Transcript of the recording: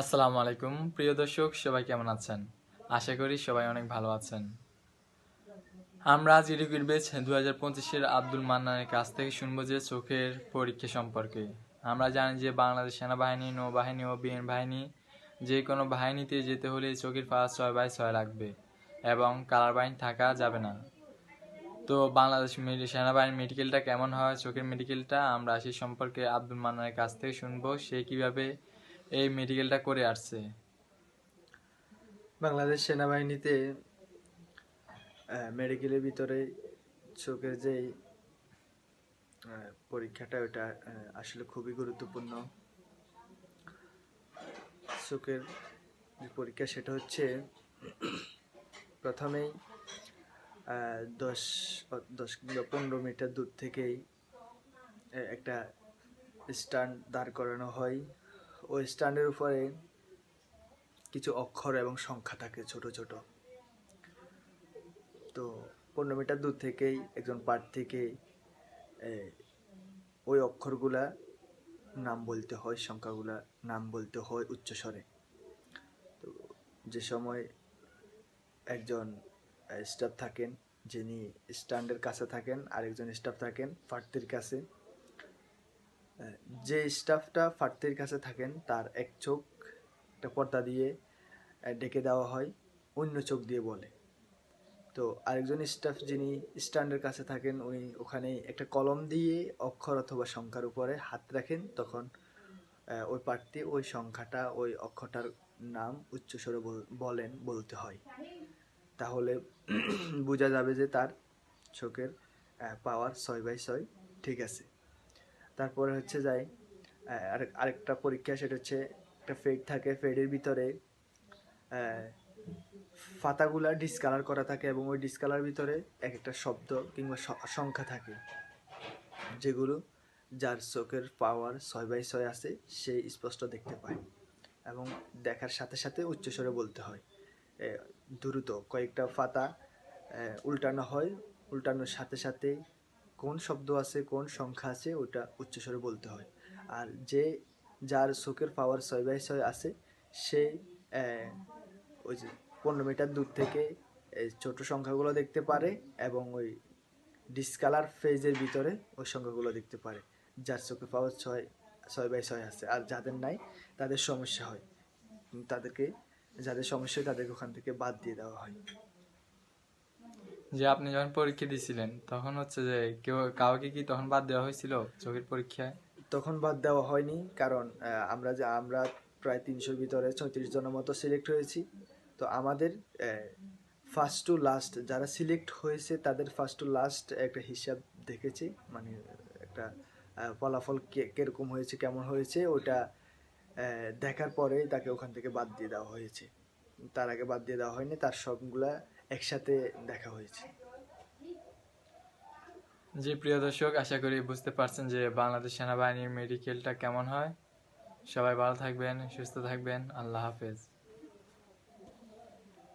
আসসালামু আলাইকুম। প্রিয় দর্শক, সবাই কেমন আছেন? আশা করি সবাই অনেক ভালো আছেন। আমরা আজ ইডুকির বেচ দু হাজার পঁচিশের আব্দুল মান্নানের কাছ থেকে শুনব যে চোখের পরীক্ষা সম্পর্কে। আমরা জানি যে বাংলাদেশ সেনাবাহিনী, নৌবাহিনী ও বিমান বাহিনী যে কোনো বাহিনীতে যেতে হলে চোখের পাওয়ার ছয় বাই ছয় লাগবে এবং কালার বাইন থাকা যাবে না। তো বাংলাদেশ সেনাবাহিনীর মেডিকেলটা কেমন হয়, চোখের মেডিকেলটা আমরা সেই সম্পর্কে আব্দুল মান্নানের কাছ থেকে শুনব। সে কীভাবে এই মেডিকেলটা করে আসছে। বাংলাদেশ সেনাবাহিনীতে মেডিকেলের ভিতরে চোখের যে পরীক্ষাটা, ওটা আসলে খুবই গুরুত্বপূর্ণ। চোখের যে পরীক্ষা, সেটা হচ্ছে প্রথমেই দশ দশ কিংবা পনেরো মিটার দূর থেকেই একটা স্ট্যান্ড দাঁড় করানো হয়। ওই স্ট্যান্ডের উপরে কিছু অক্ষর এবং সংখ্যা থাকে ছোট ছোট। তো পনেরো মিটার দূর থেকেই একজন প্রার্থীকে ওই অক্ষরগুলা নাম বলতে হয়, সংখ্যাগুলা নাম বলতে হয় উচ্চস্বরে। তো যে সময় একজন স্টাফ থাকেন, যিনি স্ট্যান্ডের কাছে থাকেন, আরেকজন স্টাফ থাকেন প্রার্থীর কাছে যে স্টাফটা প্রার্থীর কাছে থাকেন, তার এক চোখ একটা পর্দা দিয়ে ডেকে দেওয়া হয়, অন্য চোখ দিয়ে বলে। তো আরেকজন স্টাফ যিনি স্ট্যান্ডের কাছে থাকেন, উনি ওখানে একটা কলম দিয়ে অক্ষর অথবা সংখ্যার উপরে হাত রাখেন, তখন ওই প্রার্থী ওই সংখ্যাটা, ওই অক্ষরটার নাম উচ্চস্বরে বল- বলেন, বলতে হয়। তাহলে বোঝা যাবে যে তার চোখের পাওয়ার ছয় বাই ছয় ঠিক আছে। তারপরে হচ্ছে আরেক আরেকটা পরীক্ষা সেটা হচ্ছে একটা ফেড থাকে ফেডের ভিতরে পাতাগুলা ডিসকালার করা থাকে এবং ওই ডিসকালার ভিতরে এক একটা শব্দ কিংবা সংখ্যা থাকে, যেগুলো যার চোখের পাওয়ার ছয় বাই ছয় আছে, সে স্পষ্ট দেখতে পায় এবং দেখার সাথে সাথে উচ্চস্বরে বলতে হয়। দ্রুত কয়েকটা পাতা উল্টানো হয়, উল্টানোর সাথে সাথে কোন শব্দ আছে, কোন সংখ্যা আছে, ওটা উচ্চস্বরে বলতে হয়। আর যে, যার চোখের পাওয়ার ছয় বাই ছয় আছে, সে ওই যে পনেরো মিটার দূর থেকে ছোট সংখ্যাগুলো দেখতে পারে এবং ওই ডিসকালার ফেজের ভিতরে ওই সংখ্যাগুলো দেখতে পারে, যার চোখে পাওয়ার ছয় ছয় বাই ছয় আছে। আর যাদের নাই, তাদের সমস্যা হয়। তাদেরকে, যাদের সমস্যা হয়, তাদেরকে ওখান থেকে বাদ দিয়ে দেওয়া হয়। যে আপনি যখন পরীক্ষা দিয়েছিলেন তখন হচ্ছে যে কেউ, কাউকে কি তখন বাদ দেওয়া হয়েছিল চোখের পরীক্ষায়? তখন বাদ দেওয়া হয়নি, কারণ আমরা যে, আমরা প্রায় তিনশোর ভিতরে চৌত্রিশ জনের মতো সিলেক্ট হয়েছি। তো আমাদের ফার্স্ট টু লাস্ট যারা সিলেক্ট হয়েছে, তাদের ফার্স্ট টু লাস্ট একটা হিসাব দেখেছি। মানে একটা ফলাফল কীরকম হয়েছে, কেমন হয়েছে, ওটা দেখার পরে তাকে ওখান থেকে বাদ দিয়ে দেওয়া হয়েছে। তার আগে বাদ দিয়ে দেওয়া হয়নি, তার সবগুলা একসাথে দেখা হয়েছে। জি, প্রিয় দর্শক, আশা করি বুঝতে পারছেন যে বাংলাদেশ সেনাবাহিনীর মেডিকেলটা কেমন হয়। সবাই ভালো থাকবেন, সুস্থ থাকবেন। আল্লাহ হাফেজ।